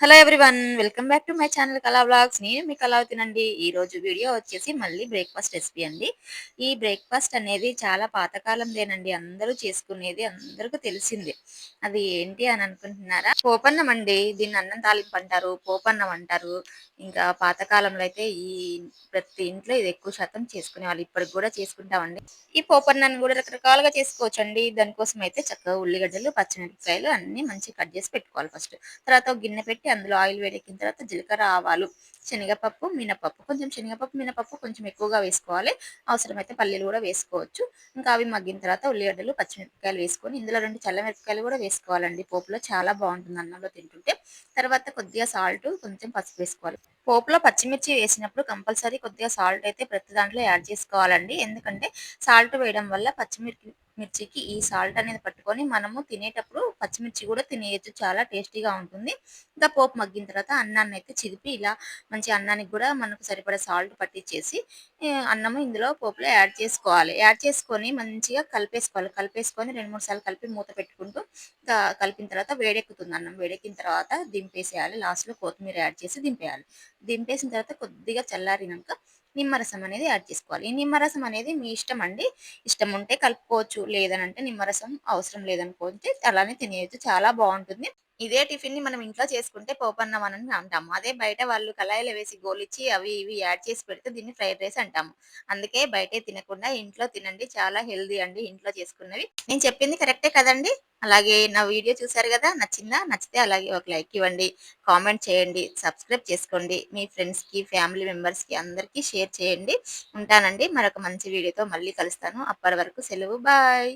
Hello everyone welcome back to my channel Kala blogs నేను మీ కళావతినండి ఈ రోజు వీడియో వచ్చేసి మళ్ళీ బ్రేక్ఫాస్ట్ రెసిపీ అండి. ఈ బ్రేక్ఫాస్ట్ అనేది చాలా పాతకాలందేనండి. అందరూ చేసుకునేది అందరికీ తెలిసిందే. అది ఏంటి అని అనుకుంటున్నారా? పోపన్నం అండి. దీన్ని అన్నం తాలింపు అంటారు పోపన్నం అంటారు. ఇంకా పాతకాలంలో అయితే ఈ ప్రతి ఇంట్లో ఇది ఎక్కువ శాతం చేసుకునే వాళ్ళు ఇప్పటికి కూడా చేసుకుంటామండి. ఈ పోపన్నాన్ని కూడా రకరకాలుగా చేసుకోవచ్చు అండి దానికోసం అయితే చక్కగా ఉల్లిగడ్డలు పచ్చిమిరపకాయలు అన్ని మంచిగా కట్ చేసి పెట్టుకోవాలి ఫస్ట్ తర్వాత గిన్నె పెట్టి అందులో ఆయిల్ వేడెక్కిన తర్వాత జీలకర్ర ఆవాలు శనగపప్పు మినపప్పు. కొంచెం శనగపప్పు మినపప్పు కొంచెం ఎక్కువగా వేసుకోవాలి. అవసరమైతే పల్లీలు కూడా వేసుకోవచ్చు. ఇంకా అవి మగ్గిన తర్వాత ఉల్లిగడ్డలు పచ్చిమిరపకాయలు వేసుకొని ఇందులో రెండు చల్లమిరపకాయలు కూడా వేసుకోవాలండి. పోపులో చాలా బాగుంటుంది అన్నంలో తింటుంటే. తర్వాత కొద్దిగా సాల్ట్ కొంచెం పసుపు వేసుకోవాలి. పోపులో పచ్చిమిర్చి వేసినప్పుడు కంపల్సరీ కొద్దిగా సాల్ట్ అయితే ప్రతి దాంట్లో యాడ్ చేసుకోవాలండి. ఎందుకంటే సాల్ట్ వేయడం వల్ల పచ్చిమిర్చి మిర్చికి ఈ సాల్ట్ అనేది పట్టుకొని మనము తినేటప్పుడు పచ్చిమిర్చి కూడా తినేయచ్చు చాలా టేస్టీగా ఉంటుంది. ఇంకా పోపు మగ్గిన తర్వాత అన్నాన్ని అయితే చిదిపి ఇలా మంచి అన్నానికి కూడా మనకు సరిపడే సాల్ట్ పట్టించేసి అన్నము ఇందులో పోపులో యాడ్ చేసుకోవాలి. యాడ్ చేసుకొని మంచిగా కలిపేసుకోవాలి. కలిపేసుకొని రెండు మూడు సార్లు కలిపి మూత పెట్టుకుంటూ ఇంకా కలిపిన తర్వాత వేడెక్కుతుంది అన్నం. వేడెక్కిన తర్వాత దింపేసేయాలి. లాస్ట్లో కొత్తిమీర యాడ్ చేసి దింపేయాలి. దింపేసిన తర్వాత కొద్దిగా చల్లారినాక నిమ్మరసం అనేది యాడ్ చేసుకోవాలి. ఈ నిమ్మరసం అనేది మీ ఇష్టం అండి. ఇష్టం ఉంటే కలుపుకోవచ్చు. లేదనంటే నిమ్మరసం అవసరం లేదనుకుంటే అలానే తినేయచ్చు. చాలా బాగుంటుంది. ఇదే టిఫిన్ని మనం ఇంట్లో చేసుకుంటే పోపన్నం అని అంటాము. అదే బయట వాళ్ళు కళాయిలో వేసి గోలిచ్చి అవి ఇవి యాడ్ చేసి పెడితే దీన్ని ఫ్రైడ్ రైస్ అంటాము. అందుకే బయటే తినకుండా ఇంట్లో తినండి. చాలా హెల్దీ అండి ఇంట్లో చేసుకున్నవి. నేను చెప్పింది కరెక్టే కదండి? అలాగే నా వీడియో చూసారు కదా? నచ్చిందా? నచ్చితే అలాగే ఒక లైక్ ఇవ్వండి. కామెంట్ చేయండి. సబ్స్క్రైబ్ చేసుకోండి. మీ ఫ్రెండ్స్కి ఫ్యామిలీ మెంబర్స్కి అందరికీ షేర్ చేయండి. ఉంటానండి. మరొక మంచి వీడియోతో మళ్ళీ కలుస్తాను. అప్పటి వరకు సెలవు. బాయ్!